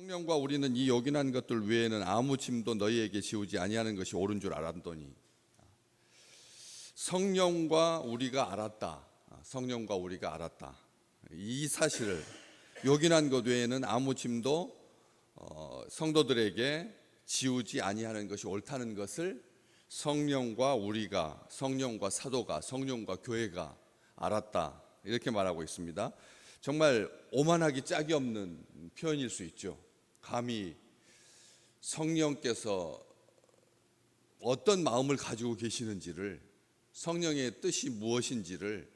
성령과 우리는 이 요긴한 것들 외에는 아무 짐도 너희에게 지우지 아니하는 것이 옳은 줄 알았더니 성령과 우리가 알았다. 성령과 우리가 알았다. 이 사실을 요긴한 것 외에는 아무 짐도 어, 성도들에게 지우지 아니하는 것이 옳다는 것을 성령과 우리가 성령과 사도가 성령과 교회가 알았다. 이렇게 말하고 있습니다. 정말 오만하기 짝이 없는 표현일 수 있죠. 감히 성령께서 어떤 마음을 가지고 계시는지를 성령의 뜻이 무엇인지를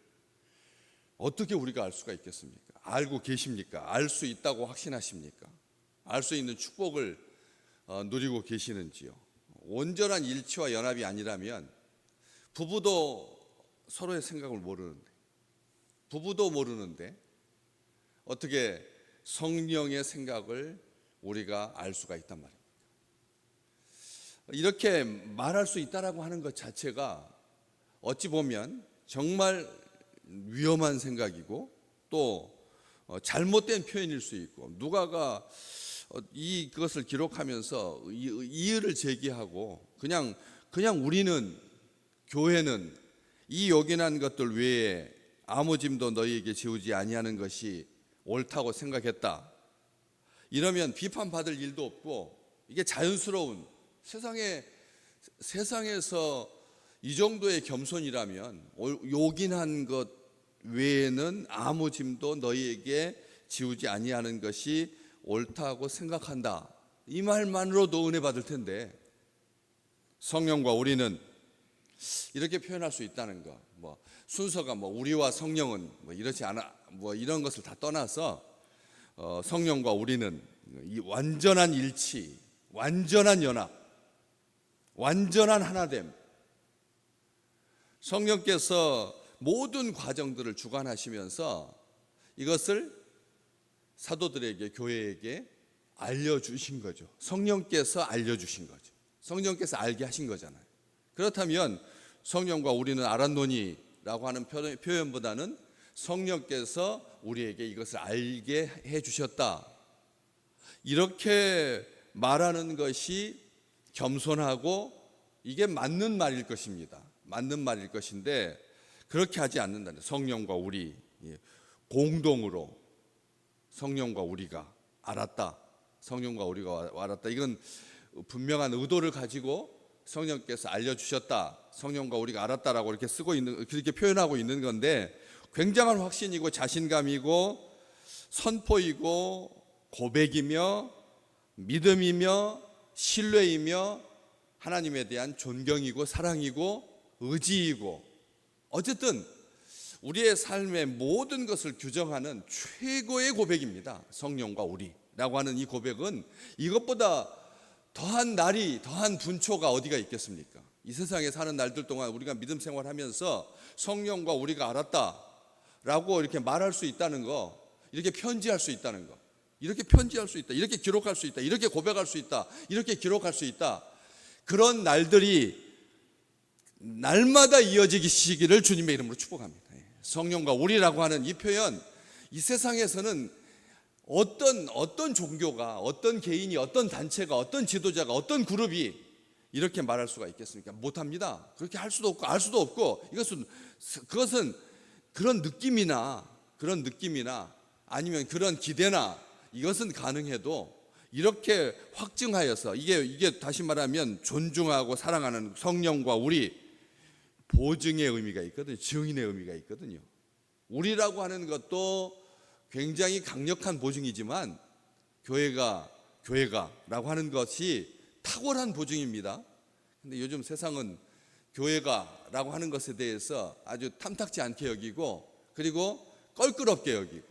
어떻게 우리가 알 수가 있겠습니까? 알고 계십니까? 알 수 있다고 확신하십니까? 알 수 있는 축복을 어, 누리고 계시는지요? 온전한 일치와 연합이 아니라면 부부도 서로의 생각을 모르는데 부부도 모르는데 어떻게 성령의 생각을 우리가 알 수가 있단 말입니까? 이렇게 말할 수 있다라고 하는 것 자체가 어찌 보면 정말 위험한 생각이고 또 어, 잘못된 표현일 수 있고 누가가 어, 이 그것을 기록하면서 이- 이의를 제기하고 그냥 그냥 우리는 교회는 이 요긴한 것들 외에 아무 짐도 너희에게 지우지 아니하는 것이 옳다고 생각했다. 이러면 비판받을 일도 없고 이게 자연스러운 세상에 세상에서 이 정도의 겸손이라면 올- 요긴한 것 외에는 아무 짐도 너희에게 지우지 아니하는 것이 옳다고 생각한다. 이 말만으로도 은혜 받을 텐데 성령과 우리는 이렇게 표현할 수 있다는 거. 뭐 순서가 뭐 우리와 성령은 뭐 이렇지 않아 뭐 이런 것을 다 떠나서 어, 성령과 우리는 이 완전한 일치, 완전한 연합, 완전한 하나됨. 성령께서 모든 과정들을 주관하시면서 이것을 사도들에게 교회에게 알려주신 거죠. 성령께서 알려주신 거죠. 성령께서 알게 하신 거잖아요. 그렇다면 성령과 우리는 알았노니라고 하는 표현- 표현보다는 성령께서 우리에게 이것을 알게 해 주셨다. 이렇게 말하는 것이 겸손하고 이게 맞는 말일 것입니다. 맞는 말일 것인데 그렇게 하지 않는다는 성령과 우리 예, 공동으로 성령과 우리가 알았다. 성령과 우리가 알았다. 이건 분명한 의도를 가지고 성령께서 알려 주셨다. 성령과 우리가 알았다라고 이렇게 쓰고 있는 그렇게 표현하고 있는 건데 굉장한 확신이고 자신감이고 선포이고 고백이며 믿음이며 신뢰이며 하나님에 대한 존경이고 사랑이고 의지이고 어쨌든 우리의 삶의 모든 것을 규정하는 최고의 고백입니다. 성령과 우리라고 하는 이 고백은 이것보다 더한 날이 더한 분초가 어디가 있겠습니까? 이 세상에 사는 날들 동안 우리가 믿음 생활하면서 성령과 우리가 알았다 라고 이렇게 말할 수 있다는 거, 이렇게 편지할 수 있다는 거, 이렇게 편지할 수 있다, 이렇게 기록할 수 있다, 이렇게 고백할 수 있다, 이렇게 기록할 수 있다. 그런 날들이 날마다 이어지기를 주님의 이름으로 축복합니다. 예. 성령과 우리라고 하는 이 표현, 이 세상에서는 어떤 어떤 종교가, 어떤 개인이, 어떤 단체가, 어떤 지도자가, 어떤 그룹이 이렇게 말할 수가 있겠습니까? 못합니다. 그렇게 할 수도 없고 알 수도 없고 이것은 그것은 그런 느낌이나 그런 느낌이나 아니면 그런 기대나 이것은 가능해도 이렇게 확증하여서 이게 이게 다시 말하면 존중하고 사랑하는 성령과 우리 보증의 의미가 있거든요. 증인의 의미가 있거든요. 우리라고 하는 것도 굉장히 강력한 보증이지만 교회가 교회가라고 하는 것이 탁월한 보증입니다. 근데 요즘 세상은 교회가라고 하는 것에 대해서 아주 탐탁지 않게 여기고 그리고 껄끄럽게 여기고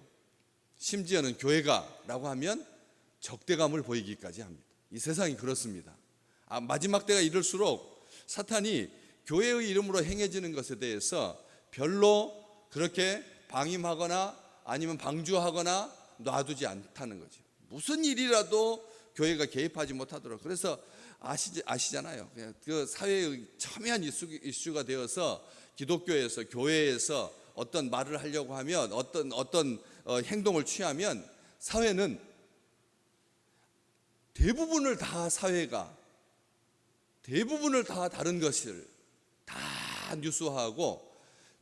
심지어는 교회가라고 하면 적대감을 보이기까지 합니다. 이 세상이 그렇습니다. 아, 마지막 때가 이럴수록 사탄이 교회의 이름으로 행해지는 것에 대해서 별로 그렇게 방임하거나 아니면 방주하거나 놔두지 않다는 거죠. 무슨 일이라도 교회가 개입하지 못하도록. 그래서 아시, 아시잖아요. 그 사회의 첨예한 이슈, 이슈 가 되어서 기독교에서 교회에서 어떤 말을 하려고 하면 어떤 어떤 어, 행동을 취하면 사회는 대부분을 다 사회가 대부분을 다 다른 것을 다 뉴스화하고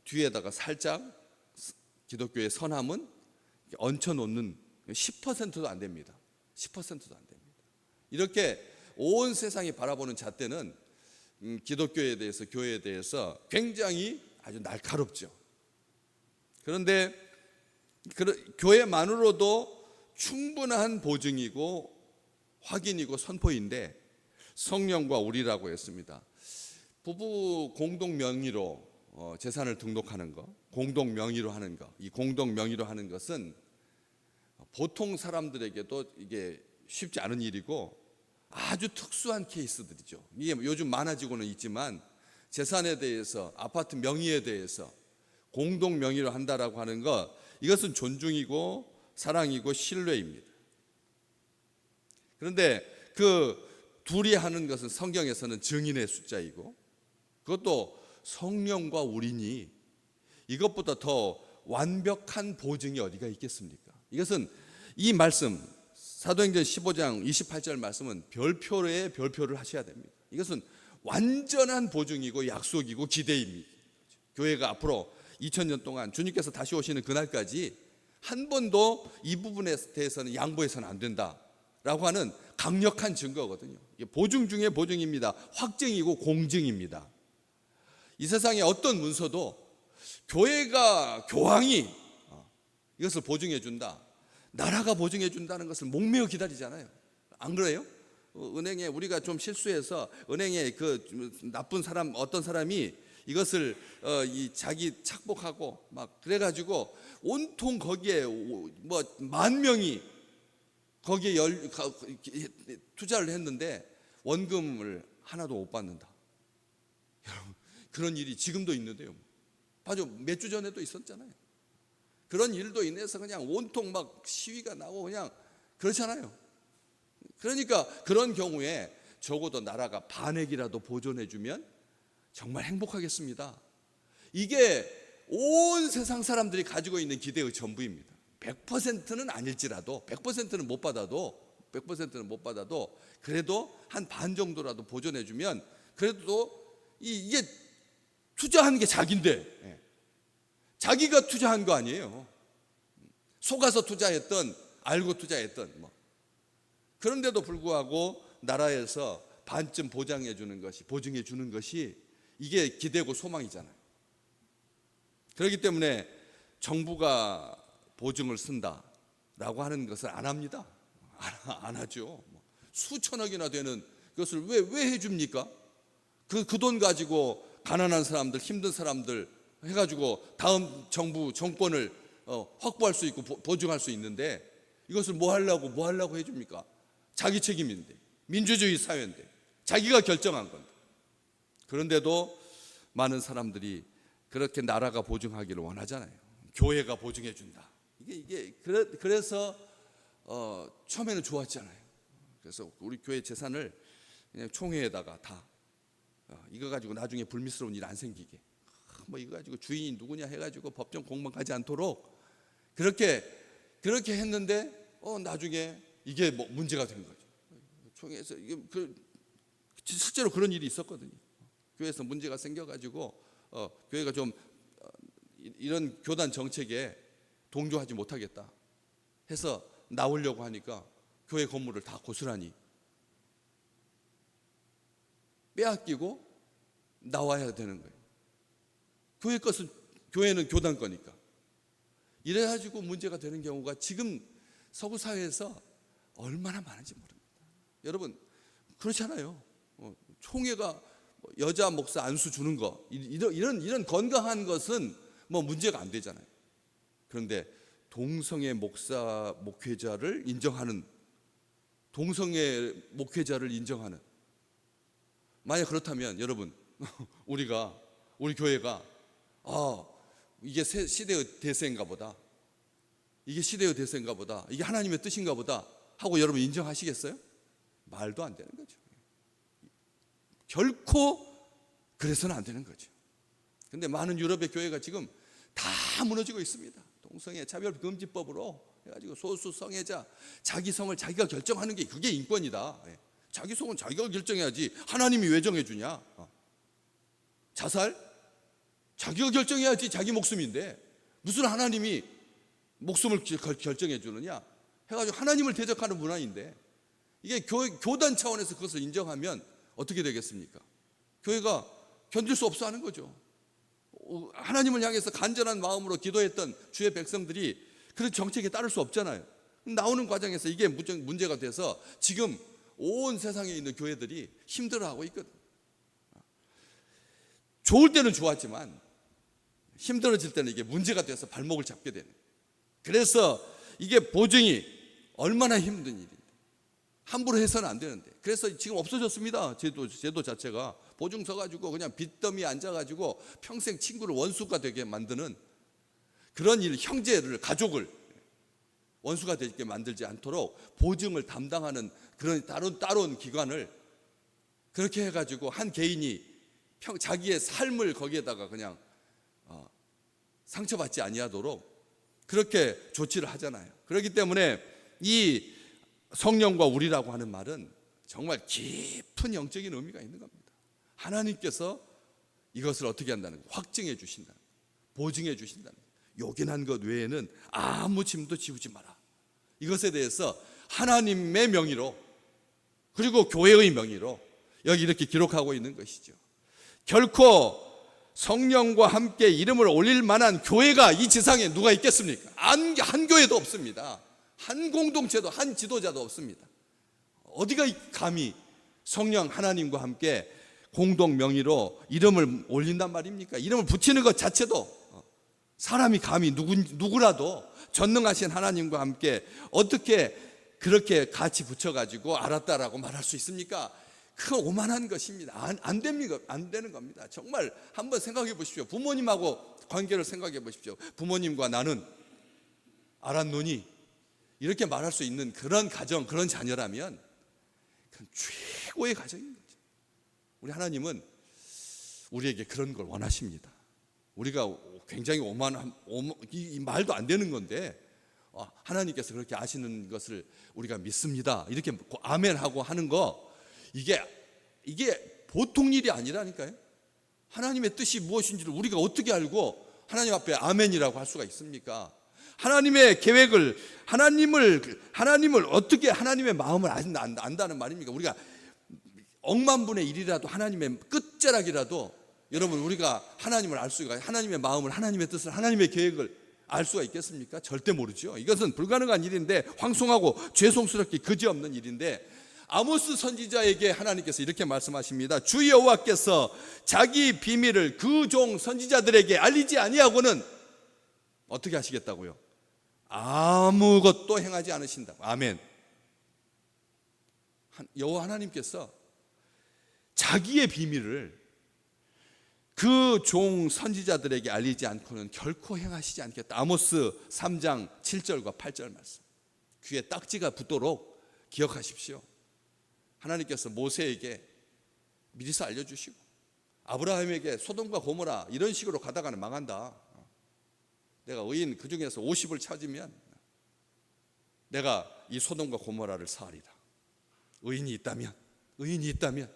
뒤에다가 살짝 기독교의 선함은 얹혀 놓는 10%도 안 됩니다. 10%도 안 됩니다. 이렇게 온 세상이 바라보는 잣대는 음, 기독교에 대해서 교회에 대해서 굉장히 아주 날카롭죠. 그런데 그러- 교회만으로도 충분한 보증이고 확인이고 선포인데 성령과 우리라고 했습니다. 부부 공동 명의로 어, 재산을 등록하는 거, 공동 명의로 하는 거, 이 공동 명의로 하는 것은 보통 사람들에게도 이게 쉽지 않은 일이고 아주 특수한 케이스들이죠. 이게 요즘 많아지고는 있지만 재산에 대해서 아파트 명의에 대해서 공동 명의로 한다라고 하는 것 이것은 존중이고 사랑이고 신뢰입니다. 그런데 그 둘이 하는 것은 성경에서는 증인의 숫자이고 그것도 성령과 우리니 이것보다 더 완벽한 보증이 어디가 있겠습니까? 이것은 이 말씀 사도행전 15장 28절 말씀은 별표에 별표를 하셔야 됩니다. 이것은 완전한 보증이고 약속이고 기대입니다. 교회가 앞으로 2000년 동안 주님께서 다시 오시는 그날까지 한 번도 이 부분에 대해서는 양보해서는 안 된다라고 하는 강력한 증거거든요. 보증 중에 보증입니다. 확증이고 공증입니다. 이 세상에 어떤 문서도 교회가 교황이 어, 이것을 보증해 준다. 나라가 보증해 준다는 것을 목매어 기다리잖아요. 안 그래요? 어, 은행에 우리가 좀 실수해서 은행에 그 나쁜 사람 어떤 사람이 이것을 어, 이 자기 착복하고 막 그래가지고 온통 거기에 뭐 만 명이 거기에 열, 가- 투자를 했는데 원금을 하나도 못 받는다. 여러분 그런 일이 지금도 있는데요. 아주 몇 주 전에도 있었잖아요. 그런 일도 인해서 그냥 온통 막 시위가 나고 그냥 그렇잖아요. 그러니까 그런 경우에 적어도 나라가 반액이라도 보존해주면 정말 행복하겠습니다. 이게 온 세상 사람들이 가지고 있는 기대의 전부입니다. 100%는 아닐지라도 100%는 못 받아도 100%는 못 받아도 그래도 한 반 정도라도 보존해 주면 그래도 이- 이게 투자한 게 자기인데 예. 자기가 투자한 거 아니에요. 속아서 투자했던 알고 투자했던 뭐 그런데도 불구하고 나라에서 반쯤 보장해 주는 것이 보증해 주는 것이 이게 기대고 소망이잖아요. 그렇기 때문에 정부가 보증을 쓴다라고 하는 것을 안 합니다. 안, 안 하죠. 뭐 수천억이나 되는 그것을 왜 왜 해줍니까? 그 그 돈 가지고 가난한 사람들, 힘든 사람들 해가지고 다음 정부 정권을 어, 확보할 수 있고 보, 보증할 수 있는데 이것을 뭐 하려고 뭐 하려고 해줍니까? 자기 책임인데 민주주의 사회인데 자기가 결정한 건데 그런데도 많은 사람들이 그렇게 나라가 보증하기를 원하잖아요. 교회가 보증해 준다. 이게 이게 그래, 그래서 어, 처음에는 좋았잖아요. 그래서 우리 교회 재산을 그냥 총회에다가 다 어, 이거 가지고 나중에 불미스러운 일 안 생기게 아, 뭐 이거 가지고 주인이 누구냐 해가지고 법정 공방하지 않도록 그렇게 그렇게 했는데 어 나중에 이게 뭐 문제가 된 거죠. 총회에서 이게 그 실제로 그런 일이 있었거든요. 교회에서 문제가 생겨가지고 어, 교회가 좀 어, 이- 이런 교단 정책에 동조하지 못하겠다 해서 나오려고 하니까 교회 건물을 다 고스란히 빼앗기고 나와야 되는 거예요. 교회 것은 교회는 교단 거니까. 이래 가지고 문제가 되는 경우가 지금 서구 사회에서 얼마나 많은지 모릅니다. 여러분 그렇잖아요. 어, 총회가 뭐 여자 목사 안수 주는 거 이- 이런 이런 이런 건강한 것은 뭐 문제가 안 되잖아요. 그런데 동성애 목사 목회자를 인정하는 동성애 목회자를 인정하는 만약 그렇다면 여러분 우리가 우리 교회가 아 이게 새- 시대의 대세인가 보다 이게 시대의 대세인가 보다 이게 하나님의 뜻인가 보다 하고 여러분 인정하시겠어요? 말도 안 되는 거죠. 결코 그래서는 안 되는 거죠. 근데 많은 유럽의 교회가 지금 다 무너지고 있습니다. 동성애 차별 금지법으로 해가지고 소수 성애자 자기 성을 자기가 결정하는 게 그게 인권이다. 예. 자기 성은 자기가 결정해야지 하나님이 왜 정해주냐? 어. 자살? 자기가 결정해야지 자기 목숨인데 무슨 하나님이 목숨을 결- 결정해 주느냐? 해가지고 하나님을 대적하는 문화인데 이게 교, 교단 차원에서 그것을 인정하면 어떻게 되겠습니까? 교회가 견딜 수 없어 하는 거죠. 어, 하나님을 향해서 간절한 마음으로 기도했던 주의 백성들이 그런 정책에 따를 수 없잖아요. 나오는 과정에서 이게 문제- 문제가 돼서 지금 온 세상에 있는 교회들이 힘들어하고 있거든. 좋을 때는 좋았지만 힘들어질 때는 이게 문제가 돼서 발목을 잡게 되는. 그래서 이게 보증이 얼마나 힘든 일인데 함부로 해서는 안 되는데. 그래서 지금 없어졌습니다. 제도 제도 자체가 보증 서 가지고 그냥 빚더미 앉아 가지고 평생 친구를 원수가 되게 만드는 그런 일 형제를 가족을 원수가 되게 만들지 않도록 보증을 담당하는 그런 따로 따로운 기관을 그렇게 해 가지고 한 개인이 평, 자기의 삶을 거기에다가 그냥 어, 상처받지 아니하도록 그렇게 조치를 하잖아요. 그렇기 때문에 이 성령과 우리라고 하는 말은 정말 깊은 영적인 의미가 있는 겁니다. 하나님께서 이것을 어떻게 한다는 거 확증해 주신다. 보증해 주신다. 요긴한 것 외에는 아무 짐도 지우지 마라. 이것에 대해서 하나님의 명의로 그리고 교회의 명의로 여기 이렇게 기록하고 있는 것이죠. 결코 성령과 함께 이름을 올릴 만한 교회가 이 지상에 누가 있겠습니까? 한, 한 교회도 없습니다. 한 공동체도 한 지도자도 없습니다. 어디가 감히 성령 하나님과 함께 공동 명의로 이름을 올린단 말입니까? 이름을 붙이는 것 자체도 사람이 감히 누구, 누구라도 전능하신 하나님과 함께 어떻게 그렇게 같이 붙여가지고 알았다라고 말할 수 있습니까? 그 오만한 것입니다. 안, 안 됩니다. 안 되는 겁니다. 정말 한번 생각해 보십시오. 부모님하고 관계를 생각해 보십시오. 부모님과 나는 알았노니 이렇게 말할 수 있는 그런 가정, 그런 자녀라면 그건 최고의 가정인 거죠. 우리 하나님은 우리에게 그런 걸 원하십니다. 우리가 굉장히 오만한 오만, 이, 이 말도 안 되는 건데 어, 하나님께서 그렇게 아시는 것을 우리가 믿습니다. 이렇게 아멘하고 하는 거 이게 이게 보통 일이 아니라니까요. 하나님의 뜻이 무엇인지를 우리가 어떻게 알고 하나님 앞에 아멘이라고 할 수가 있습니까? 하나님의 계획을 하나님을 하나님을 어떻게 하나님의 마음을 안다는 말입니까? 우리가 억만 분의 일이라도 하나님의 끝자락이라도 여러분 우리가 하나님을 알 수가 하나님의 마음을 하나님의 뜻을 하나님의 계획을 알 수가 있겠습니까? 절대 모르죠. 이것은 불가능한 일인데 황송하고 죄송스럽게 그지없는 일인데 아모스 선지자에게 하나님께서 이렇게 말씀하십니다. 주 여호와께서 자기 비밀을 그 종 선지자들에게 알리지 아니하고는 어떻게 하시겠다고요? 아무것도 행하지 않으신다고. 아멘. 여호와 하나님께서 자기의 비밀을 그 종 선지자들에게 알리지 않고는 결코 행하시지 않겠다. 아모스 3장 7절과 8절 말씀. 귀에 딱지가 붙도록 기억하십시오. 하나님께서 모세에게 미리서 알려주시고 아브라함에게 소돔과 고모라 이런 식으로 가다가는 망한다. 내가 의인 그 중에서 50을 찾으면 내가 이 소돔과 고모라를 사하리라. 의인이 있다면 의인이 있다면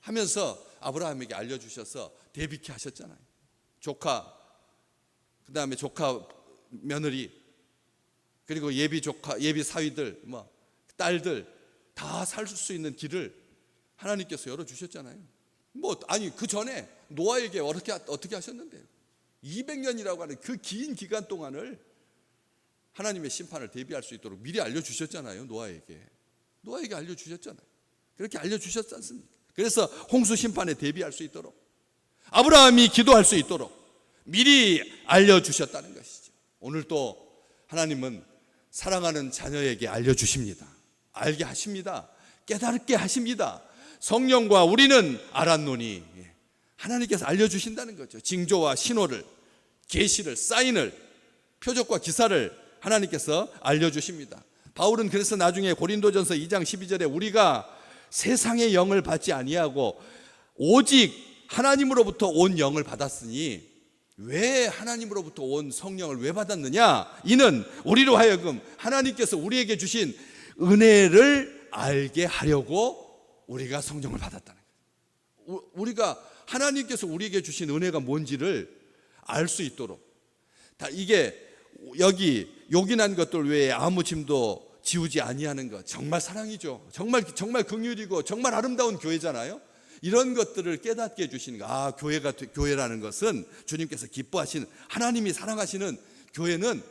하면서 아브라함에게 알려주셔서 대비케 하셨잖아요. 조카 그 다음에 조카 며느리 그리고 예비 조카 예비 사위들 뭐 딸들 다 살 수 있는 길을 하나님께서 열어 주셨잖아요. 뭐 아니 그 전에 노아에게 어떻게 어떻게 하셨는데요? 200년이라고 하는 그 긴 기간 동안을 하나님의 심판을 대비할 수 있도록 미리 알려 주셨잖아요. 노아에게. 노아에게 알려 주셨잖아요. 그렇게 알려 주셨지 않습니까? 그래서 홍수 심판에 대비할 수 있도록 아브라함이 기도할 수 있도록 미리 알려 주셨다는 것이죠. 오늘 또 하나님은 사랑하는 자녀에게 알려 주십니다. 알게 하십니다. 깨닫게 하십니다. 성령과 우리는 알았노니 하나님께서 알려 주신다는 거죠. 징조와 신호를 계시를 사인을 표적과 기사를 하나님께서 알려 주십니다. 바울은 그래서 나중에 고린도전서 2장 12절에 우리가 세상의 영을 받지 아니하고 오직 하나님으로부터 온 영을 받았으니 왜 하나님으로부터 온 성령을 왜 받았느냐? 이는 우리로 하여금 하나님께서 우리에게 주신 은혜를 알게 하려고 우리가 성령을 받았다는 거예요. 우- 우리가 하나님께서 우리에게 주신 은혜가 뭔지를 알 수 있도록 다 이게 여기 요긴한 것들 외에 아무 짐도 지우지 아니하는 것 정말 사랑이죠. 정말 정말 긍휼이고 정말 아름다운 교회잖아요. 이런 것들을 깨닫게 해 주시는 거. 아 교회가 교회라는 것은 주님께서 기뻐하시는 하나님이 사랑하시는 교회는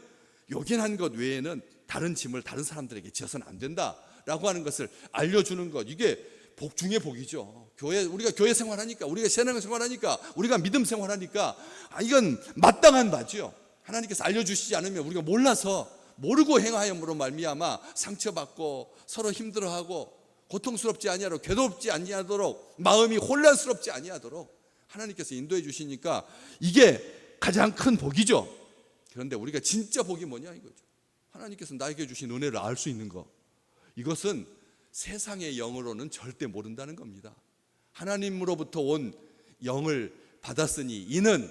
요긴한 것 외에는 다른 짐을 다른 사람들에게 지어서는 안 된다라고 하는 것을 알려주는 것. 이게 복 중의 복이죠. 교회 우리가 교회 생활하니까 우리가 신앙 생활하니까 우리가 믿음 생활하니까 아, 이건 마땅한 바지요. 하나님께서 알려주시지 않으면 우리가 몰라서 모르고 행하여으로 말미암아 상처받고 서로 힘들어하고 고통스럽지 아니하도록 괴롭지 아니하도록 마음이 혼란스럽지 아니하도록 하나님께서 인도해 주시니까 이게 가장 큰 복이죠. 그런데 우리가 진짜 복이 뭐냐 이거죠. 하나님께서 나에게 주신 은혜를 알 수 있는 거. 이것은 세상의 영으로는 절대 모른다는 겁니다. 하나님으로부터 온 영을 받았으니 이는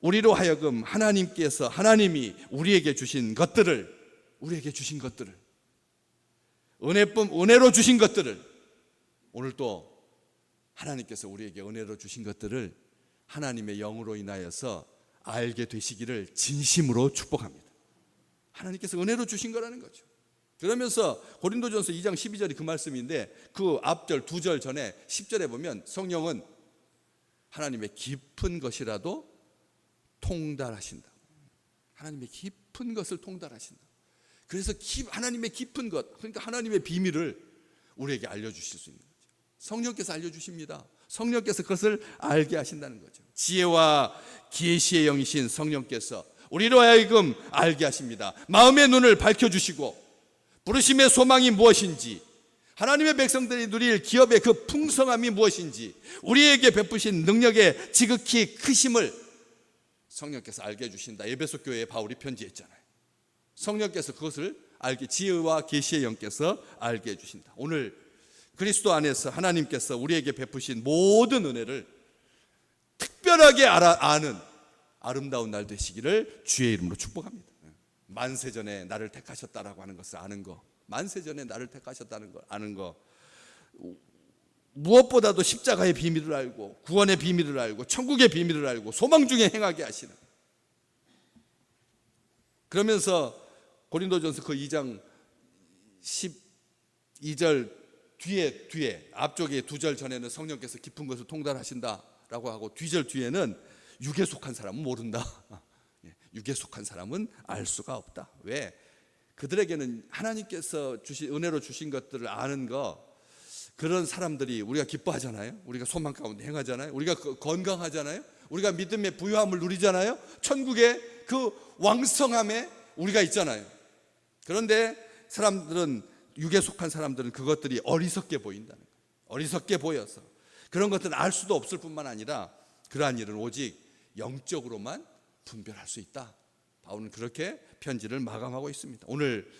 우리로 하여금 하나님께서 하나님이 우리에게 주신 것들을 우리에게 주신 것들을 은혜뿐 은혜로 주신 것들을 오늘 또 하나님께서 우리에게 은혜로 주신 것들을 하나님의 영으로 인하여서 알게 되시기를 진심으로 축복합니다. 하나님께서 은혜로 주신 거라는 거죠. 그러면서 고린도전서 2장 12절이 그 말씀인데 그 앞절 두 절 전에 10절에 보면 성령은 하나님의 깊은 것이라도 통달하신다. 하나님의 깊은 것을 통달하신다. 그래서 기- 하나님의 깊은 것, 그러니까 하나님의 비밀을 우리에게 알려주실 수 있는 거죠. 성령께서 알려주십니다. 성령께서 그것을 알게 하신다는 거죠. 지혜와 계시의 영이신 성령께서 우리로 하여금 알게 하십니다. 마음의 눈을 밝혀주시고 부르심의 소망이 무엇인지 하나님의 백성들이 누릴 기업의 그 풍성함이 무엇인지 우리에게 베푸신 능력의 지극히 크심을 성령께서 알게 해주신다. 에베소 교회에 바울이 편지했잖아요. 성령께서 그것을 알게 지혜와 계시의 영께서 알게 해주신다. 오늘 그리스도 안에서 하나님께서 우리에게 베푸신 모든 은혜를 특별하게 알아, 아는 아름다운 날 되시기를 주의 이름으로 축복합니다. 만세 전에 나를 택하셨다라고 하는 것을 아는 거, 만세 전에 나를 택하셨다는 걸 아는 거, 무엇보다도 십자가의 비밀을 알고 구원의 비밀을 알고 천국의 비밀을 알고 소망 중에 행하게 하시는. 그러면서 고린도전서 그 2장 12절 뒤에 뒤에 앞쪽에 두 절 전에는 성령께서 깊은 것을 통달하신다라고 하고 뒤절 뒤에는 육에 속한 사람은 모른다. 예, 육에 속한 사람은 알 수가 없다. 왜? 그들에게는 하나님께서 주신 은혜로 주신 것들을 아는 거 그런 사람들이 우리가 기뻐하잖아요. 우리가 소망 가운데 행하잖아요. 우리가 그- 건강하잖아요. 우리가 믿음의 부유함을 누리잖아요. 천국의 그 왕성함에 우리가 있잖아요. 그런데 사람들은 육에 속한 사람들은 그것들이 어리석게 보인다는 거예요. 어리석게 보여서 그런 것들은 알 수도 없을 뿐만 아니라 그러한 일은 오직 영적으로만 분별할 수 있다. 바울은 그렇게 편지를 마감하고 있습니다. 오늘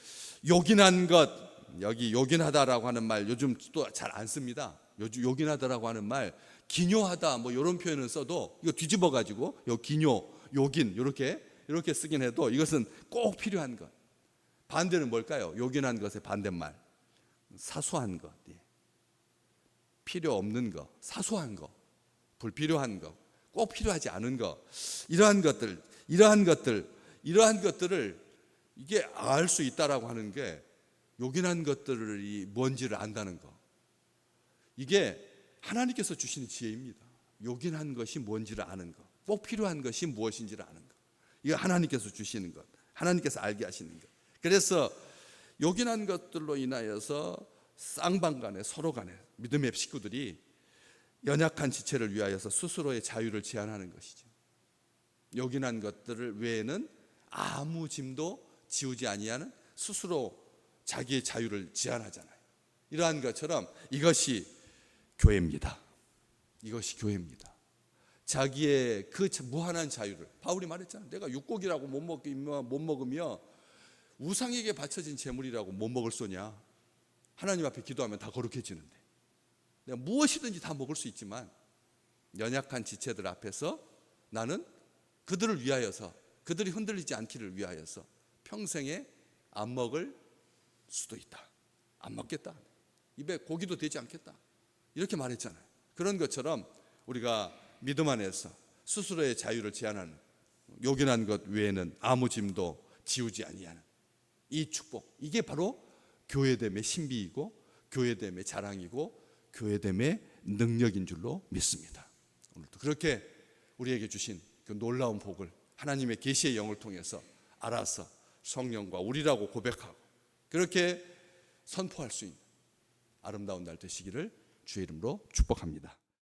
요긴한 것 여기 요긴하다라고 하는 말 요즘 또 잘 안 씁니다. 요즘 요긴하다라고 하는 말 기뇨하다 뭐 이런 표현을 써도 이거 뒤집어 가지고 요 기뇨 요긴 이렇게 이렇게 쓰긴 해도 이것은 꼭 필요한 것. 반대는 뭘까요? 요긴한 것의 반대말 사소한 것, 예. 필요 없는 것, 사소한 것, 불필요한 것, 꼭 필요하지 않은 것, 이러한 것들, 이러한 것들, 이러한 것들을 이게 알 수 있다라고 하는 게 요긴한 것들이 뭔지를 안다는 것. 이게 하나님께서 주시는 지혜입니다. 요긴한 것이 뭔지를 아는 것, 꼭 필요한 것이 무엇인지를 아는 것. 이거 하나님께서 주시는 것, 하나님께서 알게 하시는 것. 그래서 요긴한 것들로 인하여서 쌍방 간에 서로 간에 믿음의 식구들이 연약한 지체를 위하여서 스스로의 자유를 제한하는 것이죠. 요긴한 것들을 외에는 아무 짐도 지우지 아니하는 스스로 자기의 자유를 제한하잖아요. 이러한 것처럼 이것이 교회입니다. 이것이 교회입니다. 자기의 그 무한한 자유를 바울이 말했잖아요. 내가 육고기라고 못 먹으며 못 먹으며 우상에게 바쳐진 재물이라고 못 먹을 소냐? 하나님 앞에 기도하면 다 거룩해지는데. 내가 무엇이든지 다 먹을 수 있지만 연약한 지체들 앞에서 나는 그들을 위하여서 그들이 흔들리지 않기를 위하여서 평생에 안 먹을 수도 있다. 안 먹겠다. 입에 고기도 되지 않겠다. 이렇게 말했잖아요. 그런 것처럼 우리가 믿음 안에서 스스로의 자유를 제한하는 요긴한 것 외에는 아무 짐도 지우지 아니하는 이 축복 이게 바로 교회됨의 신비이고 교회됨의 자랑이고 교회됨의 능력인 줄로 믿습니다. 오늘도 그렇게 우리에게 주신 그 놀라운 복을 하나님의 계시의 영을 통해서 알아서 성령과 우리라고 고백하고 그렇게 선포할 수 있는 아름다운 날 되시기를 주의 이름으로 축복합니다.